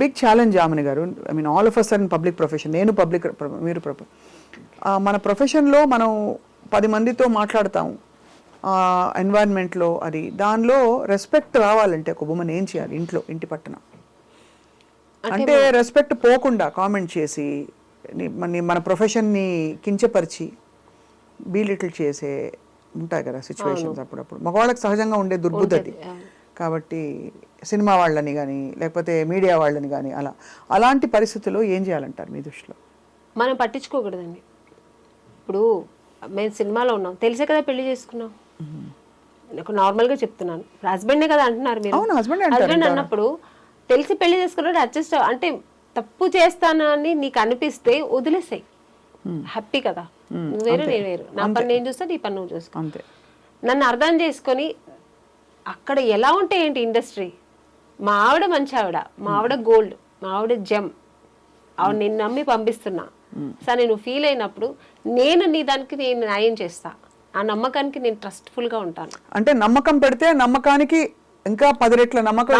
Big challenge ఆమెని గారు I mean all of us and public profession నేను public మీరు మన ప్రొఫెషన్లో మనం పది మందితో మాట్లాడతాం. ఎన్వైర్న్మెంట్లో అది. దానిలో రెస్పెక్ట్ రావాలంటే ఒక ఉమెన్ ఏం చేయాలి ఇంట్లో ఇంటి పట్టున అంటే రెస్పెక్ట్ పోకుండా కామెంట్ చేసి మన మన ప్రొఫెషన్ని కించపరిచి బీలిటిల్ చేసే ఉంటాయి కదా సిచ్యువేషన్స్ అప్పుడప్పుడు. మగవాళ్ళకి సహజంగా ఉండే దుర్బుద్ధి కాబట్టి సినిమా వాళ్ళని కానీ లేకపోతే మీడియా వాళ్ళని కానీ అలా. అలాంటి పరిస్థితుల్లో ఏం చేయాలంటారు మీ దృష్టిలో? మనం పట్టించుకోకూడదండి. ఇప్పుడు మేము సినిమాలో ఉన్నాం. తెలిసే కదా పెళ్ళి చేసుకున్నాం. నాకు నార్మల్గా చెప్తున్నాను. హస్బెండే కదా అంటున్నారు మీరు. హస్బెండ్ అన్నప్పుడు తెలిసి పెళ్ళి చేసుకున్నాడు అడ్జస్ట్ అంటే తప్పు చేస్తానని నీకు అనిపిస్తే వదిలేసాయి. హ్యాపీ కదా. నువ్వు వేరు నేను వేరు. నా పని నేను చూస్తా నీ పని నువ్వు చూసుకో నన్ను అర్థం చేసుకొని అక్కడ ఎలా ఉంటాయి ఏంటి ఇండస్ట్రీ? మా ఆవిడ మంచి ఆవిడ మా ఆవిడ గోల్డ్ మా ఆవిడ జెమ్. ఆవిడ నేను నమ్మి పంపిస్తున్నా. సరే నువ్వు ఫీల్ అయినప్పుడు నేను నీ దానికి నేను న్యాయం చేస్తా. ఆ నమ్మకానికి నేను ట్రస్ట్ఫుల్గా ఉంటాను. అంటే నమ్మకం పెడితే నమ్మకానికి ఇంకా పది రెట్ల నమ్మకం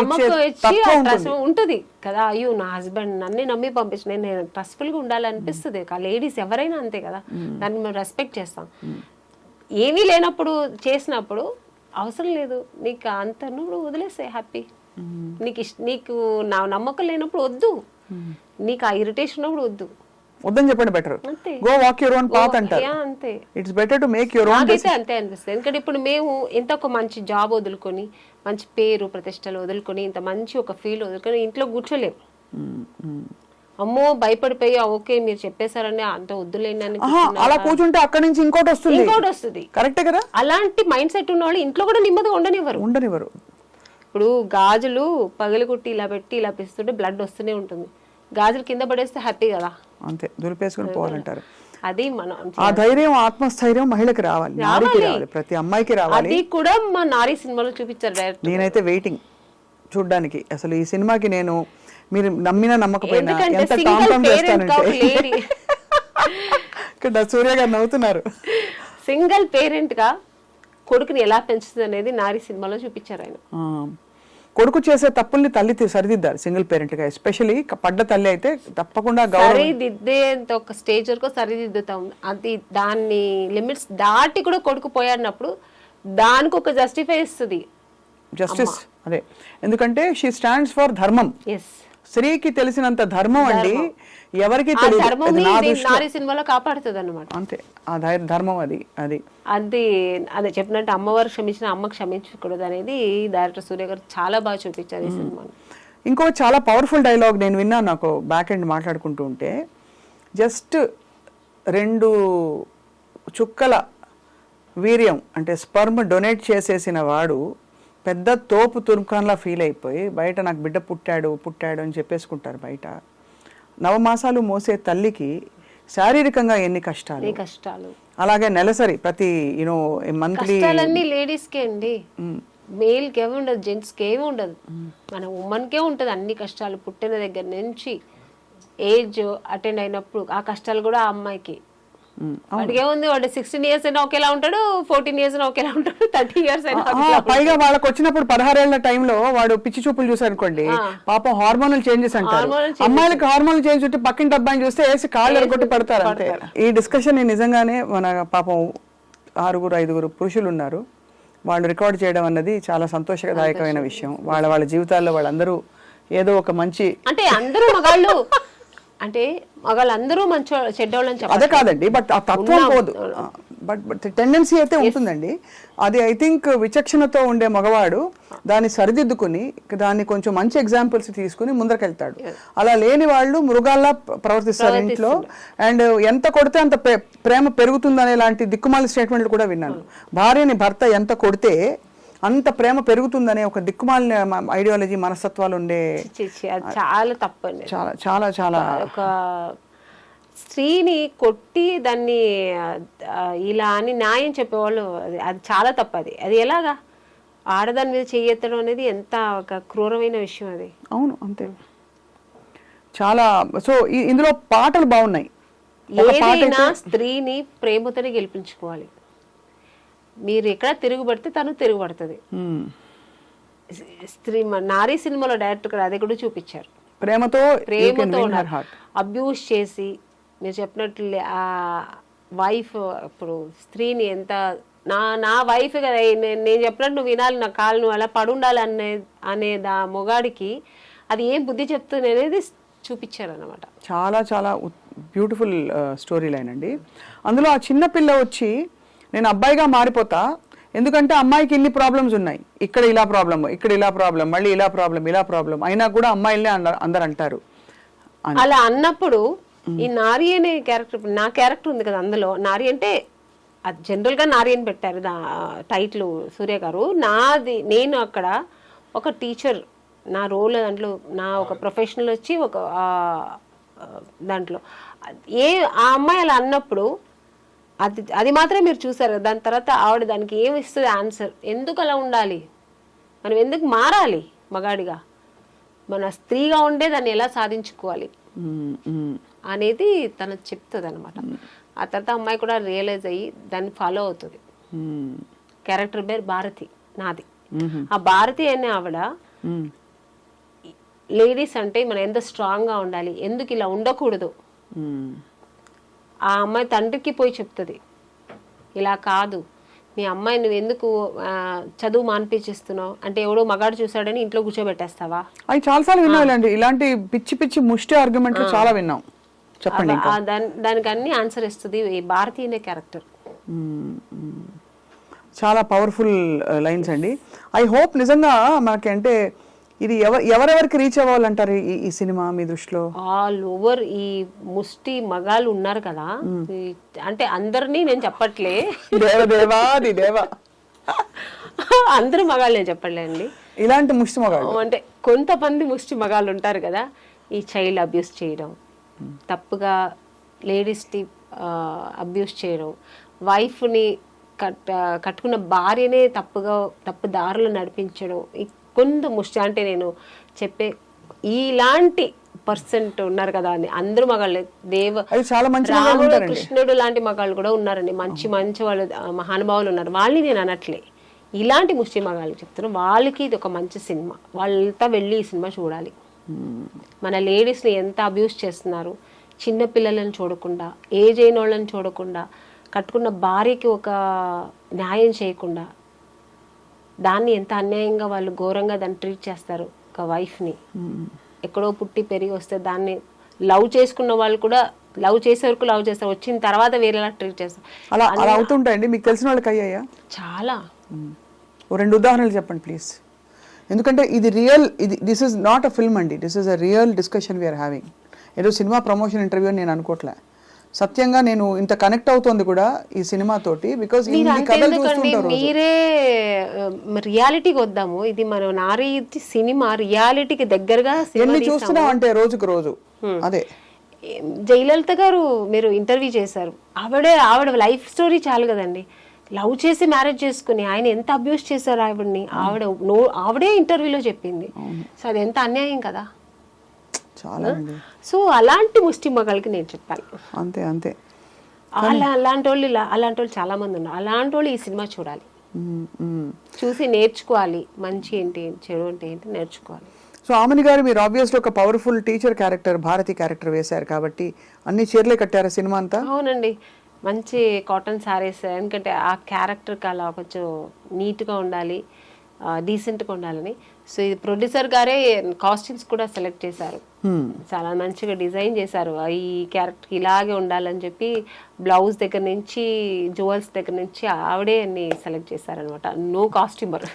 ఉంటుంది. కదా. అయ్యో నా హస్బెండ్ నన్ను నమ్మి పంపించిన నేను ట్రస్ట్ఫుల్గా ఉండాలనిపిస్తుంది ఆ లేడీస్ ఎవరైనా అంతే కదా. దాన్ని మేము రెస్పెక్ట్ చేస్తాం. ఏమీ లేనప్పుడు చేసినప్పుడు అవసరం లేదు. నీకు అంత నువ్వు వదిలేసే హ్యాపీ నీకు ఇష్ట నీకు నా నమ్మకం లేనప్పుడు వద్దు. నీకు ఆ ఇరిటేషన్ ఉన్నప్పుడు వద్దు. వద్దని చెప్పండి better. Go walk your own path అంటారు. అంతే. It's better to make your own నాకైతే అంతే అనిపిస్తుంది. ఎందుకంటే ఇప్పుడు మేము ఇంత ఒక మంచి జాబ్ వదులుకొని మంచి పేరు ప్రతిష్టలు వదులుకొని ఇంత మంచి ఒక ఫీల్ వదులుకొని ఇంట్లో కూర్చోలేము అమ్మో భయపడిపోయి "ఆ, ఓకే మీరు చెప్పేశారని అంత ఆహా అలా కూర్చుంటే అక్కడి నుంచి ఇంకోటి వస్తుంది. ఇంకోటి వస్తుంది. కరెక్టే కదా? అలాంటి మైండ్ సెట్ ఉన్న వాళ్ళు ఇంట్లో కూడా నెమ్మదిగా ఉండనివ్వరు. ఉండనివ్వరు. ఇప్పుడు గాజులు పగలగొట్టి ఇలా పెట్టి ఇలా పిస్తుంటే బ్లడ్ వస్తూనే ఉంటుంది. గాజులు కింద పడేస్తే హ్యాపీ కదా. అంతే దులిపేసుకుని పోవాలంటారు. అది మనం ఆ ధైర్యం ఆత్మస్థైర్యం మహిళకి రావాలి నారికి రావాలి ప్రతి అమ్మాయికి రావాలి. అది కూడా మా నారీ సినిమాలో చూపించారు నేనైతే వెయిటింగ్ చూడ్డానికి. అసలు ఈ సినిమాకి నేను మీరు నమ్మినా నమ్మకపోయినా ఎంత చేస్తానంటే. ఇక్కడ సూర్య గారు నవ్వుతున్నారు. సింగిల్ పేరెంట్గా కొడుకుని ఎలా పెంచుతుంది అనేది నారీ సినిమాలో చూపించారు ఆయన. కొడుకు చేసే తప్పుల్ని తల్లి సరిదిద్దాలి సింగిల్ పేరెంట్గా ఎస్పెషలీ పడ్డ తల్లి అయితే తప్పకుండా సరిదిద్దేంత ఒక స్టేజ్ వరకు సరిదిద్దుతాం అది దాన్ని లిమిట్స్ దాటి కూడా కొడుకు పోయాడినప్పుడు దానికి ఒక జస్టిఫై ఇస్తుంది. జస్టిస్ అదే. ఎందుకంటే షీ స్టాండ్స్ ఫర్ ధర్మం. ఎస్ స్త్రీకి తెలిసినంత ధర్మం అండి. ఎవరికి నారీ సినిమాలో కాపాడుతుంది అనమాట అంతే. ఆ ధర్మం అది అది. అది అదే చెప్పినట్టు అమ్మవారు క్షమించిన అమ్మ క్షమించకూడదు అనేది డైరెక్టర్ సూర్య గారు చాలా బాగా చూపించారు ఈ సినిమాని ఇంకో చాలా పవర్ఫుల్ డైలాగ్ నేను విన్నాను నాకు బ్యాక్ ఎండ్ మాట్లాడుకుంటూ ఉంటే. జస్ట్ రెండు చుక్కల వీర్యం అంటే స్పర్మ్ డొనేట్ చేసేసిన వాడు పెద్ద తోపు తుర్ఖాన్లా ఫీల్ అయిపోయి బయట నాకు బిడ్డ పుట్టాడు పుట్టాడు అని చెప్పేసుకుంటారు బయట. నవమాసాలు మోసే తల్లికి శారీరకంగా ఎన్ని కష్టాలు? కష్టాలు? అలాగే నెలసరి ప్రతి యూనో మంత్లీ లేడీస్ కే అండి. మేల్కి ఏమి ఉండదు జెంట్స్కి ఏమి ఉండదు. మన ఉమెన్ కే ఉంటది అన్ని కష్టాలు పుట్టిన దగ్గర నుంచి ఏజ్ అటెండ్ అయినప్పుడు ఆ కష్టాలు కూడా ఆ అమ్మాయికి. వాడికి ఏముంది? వాడు సిక్స్టీన్ ఇయర్స్ అయినా ఒకేలా ఉంటాడు ఫోర్టీన్ ఇయర్స్ అయినా ఒకేలా ఉంటాడు థర్టీ ఇయర్స్ అయినా పైగా వాళ్ళకి వచ్చినప్పుడు పదహారేళ్ళ టైంలో వాడు పిచ్చి చూపులు చూసారు అనుకోండి పాపం హార్మోనల్ చేంజెస్ అంటారు. అమ్మాయిలకి హార్మోనల్ చేంజ్ ఉంటే పక్కింటి అబ్బాయిని చూస్తే వేసి కాళ్ళు ఎరగొట్టి పడతారు అంతే. ఈ డిస్కషన్ నిజంగానే మన పాపం ఆరుగురు ఐదుగురు పురుషులు ఉన్నారు. వాళ్ళు రికార్డ్ చేయడం అన్నది చాలా సంతోషదాయకమైన విషయం. వాళ్ళ వాళ్ళ జీవితాల్లో వాళ్ళందరూ ఏదో ఒక మంచి అంటే అందరూ మగాళ్ళు. అంటే మగాళ్ళందరూ మంచి చెడ్డోళ్ళని అదే కాదండి బట్ ఆ తత్వం పోదు. బట్ బట్ టెండెన్సీ అయితే ఉంటుందండి. అది ఐ థింక్ విచక్షణతో ఉండే మగవాడు దాన్ని సరిదిద్దుకుని దాన్ని కొంచెం మంచి ఎగ్జాంపుల్స్ తీసుకుని ముందరకెళ్తాడు. అలా లేని వాళ్ళు మృగాల్లా ప్ర- ప్రవర్తిస్తారు ఇంట్లో. అండ్ ఎంత కొడితే అంత ప్రే- ప్రేమ పెరుగుతుందనే లాంటి దిక్కుమాలి స్టేట్మెంట్లు కూడా విన్నాను. భార్యని భర్త ఎంత కొడితే అంత ప్రేమ పెరుగుతుందనే ఒక దిక్కుమాలిన ఐడియాలజీ మనస్తత్వాలు ఉండే చాలా తప్పండి. చాలా చాలా చాలా. ఒక స్త్రీని కొట్టి దాన్ని ఇలా అని న్యాయం చెప్పేవాళ్ళు అది చాలా తప్పది. అది ఎలాగా? ఆడదాని మీద చెయ్యెత్తడం అనేది ఎంత ఒక క్రూరమైన విషయం అది. అవును అంతే. చాలా సో ఇందులో పాటలు బాగున్నాయి. ఏదైనా స్త్రీని ప్రేమతోనే గెలిపించుకోవాలి. మీరు ఎక్కడ తిరుగుబడితే తను తిరుగుబడుతుంది. స్త్రీ నారీ సినిమాలో డైరెక్టర్ గారు అది కూడా చూపించారు. ప్రేమతో ప్రేమతో అబ్యూస్ చేసి మీరు చెప్పినట్లు ఆ వైఫ్ ఇప్పుడు స్త్రీని ఎంత నా నా వైఫ్ కదా నేను చెప్పినట్టు నువ్వు వినాలి నా కాలు నువ్వు అలా పడుండాలి అనే అనే దా మొగాడికి అది ఏం బుద్ధి చెప్తుంది అనేది చూపించారు అనమాట చాలా చాలా బ్యూటిఫుల్ స్టోరీ లైన్ అండి. అందులో ఆ చిన్న పిల్ల వచ్చి నేను అబ్బాయిగా మారిపోతా ఎందుకంటే అమ్మాయికి ఇన్ని ప్రాబ్లమ్స్ ఉన్నాయి. ఇక్కడ ఇలా ప్రాబ్లం ఇక్కడ ఇలా ప్రాబ్లం మళ్ళీ ఇలా ప్రాబ్లం ఇలా ప్రాబ్లం అయినా కూడా అమ్మాయిలనే అందరు అంటారు. అలా అన్నప్పుడు ఈ నారి అనే క్యారెక్టర్ నా క్యారెక్టర్ ఉంది కదా అందులో. నారి అంటే అది జనరల్గా నారి అని పెట్టారు దా టైటిల్ సూర్య గారు. నాది నేను అక్కడ ఒక టీచర్ నా రోల్ దాంట్లో నా ఒక ప్రొఫెషనల్ వచ్చి ఒక దాంట్లో. ఏ ఆ అమ్మాయి అలా అన్నప్పుడు అది అది మాత్రమే మీరు చూసారు. దాని తర్వాత ఆవిడ దానికి ఏమి ఇస్తుంది ఆన్సర్ ఎందుకు అలా ఉండాలి మనం ఎందుకు మారాలి మగాడిగా మన స్త్రీగా ఉండే దాన్ని ఎలా సాధించుకోవాలి. అనేది తను చెప్తుంది అనమాట ఆ తర్వాత అమ్మాయి కూడా రియలైజ్ అయ్యి దాన్ని ఫాలో అవుతుంది. క్యారెక్టర్ పేరు భారతి నాది. ఆ భారతి అనే ఆవిడ. లేడీస్ అంటే మనం ఎంత స్ట్రాంగ్గా ఉండాలి ఎందుకు ఇలా ఉండకూడదు. ఆ అమ్మాయి తండ్రికి పోయి చెప్తుంది. ఇలా కాదు. మీ అమ్మాయి నువ్వు ఎందుకు చదువు మానిపించేస్తున్నావు? అంటే ఎవడో మగాడు చూసాడని ఇంట్లో కూర్చోబెట్టేస్తావా? అవి చాలాసార్లు విన్నాండి ఇలాంటి పిచ్చి పిచ్చి ముష్టి ఆర్గ్యుమెంట్లు చాలా విన్నాం చెప్పండి దానికి అన్ని ఆన్సర్ ఇస్తుంది ఈ భారతి అనే క్యారెక్టర్. చాలా పవర్ఫుల్ లైన్స్ అండి. ఐ హోప్ నిజంగా మనకి అంటే ఇది ఎవ ఎవరెవరికి రీచ్ అవ్వాలంటారు ఈ ఈ సినిమా మీ దృష్టిలో? ఆల్ ఓవర్ ఈ ముష్టి మగాళ్ళు ఉన్నారు కదా అంటే అందరినీ నేను చెప్పట్లే. దేవ దేవాది దేవ. అందరూ మగాళ్ళు నేను చెప్పట్లేండి ఇలాంటి ముష్టి మగాడు అంటే కొంతమంది ముష్టి మగాళ్ళు ఉంటారు కదా ఈ చైల్డ్ అబ్యూస్ చేయడం. తప్పుగా లేడీస్ని అబ్యూస్ చేయడం. వైఫ్ని కట్ కట్టుకున్న భార్యనే తప్పుగా తప్పు దారులు నడిపించడం. కొంత ముష్టి అంటే నేను చెప్పే ఇలాంటి పర్సెంట్ ఉన్నారు కదా అని. అందరూ మగాళ్ళే. దేవ చాలా మంచి రాముడు కృష్ణుడు లాంటి మగాళ్ళు కూడా ఉన్నారండి. మంచి మంచి వాళ్ళు మహానుభావులు ఉన్నారు. వాళ్ళని నేను అనట్లే. ఇలాంటి ముష్టి మగాళ్ళు చెప్తున్నాను వాళ్ళకి ఇది ఒక మంచి సినిమా. వాళ్ళంతా వెళ్ళి ఈ సినిమా చూడాలి. మన లేడీస్ని ఎంత అబ్యూస్ చేస్తున్నారు? చిన్న పిల్లలను చూడకుండా ఏజ్ అయిన వాళ్ళని చూడకుండా కట్టుకున్న భార్యకి ఒక న్యాయం చేయకుండా దాన్ని ఎంత అన్యాయంగా వాళ్ళు ఘోరంగా దాన్ని ట్రీట్ చేస్తారు ఒక వైఫ్ని ఎక్కడో పుట్టి పెరిగి వస్తే దాన్ని లవ్ చేసుకున్న వాళ్ళు కూడా లవ్ చేసే వరకు లవ్ చేస్తారు. వచ్చిన తర్వాత వేరేలా ట్రీట్ చేస్తారు. అలా అలా అవుతుంటాయండి. మీకు తెలిసిన వాళ్ళకి అయ్యాయా? చాలా. ఓ రెండు ఉదాహరణలు చెప్పండి ప్లీజ్. ఎందుకంటే ఇది రియల్ ఇది this is not a film అండి. This is a real discussion we're having ఏదో సినిమా ప్రమోషన్ ఇంటర్వ్యూ అని నేను అనుకోవట్లే సత్యంగా నేను ఇంత కనెక్ట్ అవుతోంది కూడా ఈ సినిమా తోటి బికాస్ మీరు రియాలిటీకి వద్దాము. ఇది మన నారీ సినిమా రియాలిటీకి దగ్గరగా ఎన్ని చూస్తున్నాం అంటే రోజుకు రోజు? అదే. జయలలిత గారు మీరు ఇంటర్వ్యూ చేశారు. ఆవిడే ఆవిడ లైఫ్ స్టోరీ చాలు కదండి. లవ్ చేసి మ్యారేజ్ చేసుకుని ఆయన ఎంత అబ్యూస్ చేశారు ఆవిడని? ఆవిడ నో ఆవిడే ఇంటర్వ్యూలో చెప్పింది. సో అది ఎంత అన్యాయం కదా? చాలా సో అలాంటి ముష్టి మగలకి నేను చెప్పాను అంతే అంతే. అలా అలాంటి వాళ్ళు ఇలా అలాంటి వాళ్ళు చాలా మంది ఉన్నారు. అలాంటి వాళ్ళు ఈ సినిమా చూడాలి. చూసి నేర్చుకోవాలి. మంచి ఏంటి చెడు అంటే ఏంటి నేర్చుకోవాలి. సో ఆమెని గారు మీరు ఆబ్వియస్లీ ఒక powerful teacher character Bharati character వేశారు కాబట్టి అన్ని చీరలే కట్టారా సినిమా అంతా? అవునండి. మంచి కాటన్ శారీస్ ఎందుకంటే ఆ క్యారెక్టర్కి అలా కొంచెం నీట్గా ఉండాలి. డీసెంట్గా ఉండాలని. సో ఇది ప్రొడ్యూసర్ గారే కాస్ట్యూమ్స్ కూడా సెలెక్ట్ చేశారు. చాలా మంచిగా డిజైన్ చేశారు. ఈ క్యారెక్టర్ ఇలాగే ఉండాలని చెప్పి బ్లౌజ్ దగ్గర నుంచి జువెల్స్ దగ్గర నుంచి ఆవిడే అన్ని సెలెక్ట్ చేశారనమాట నో కాస్ట్యూమర్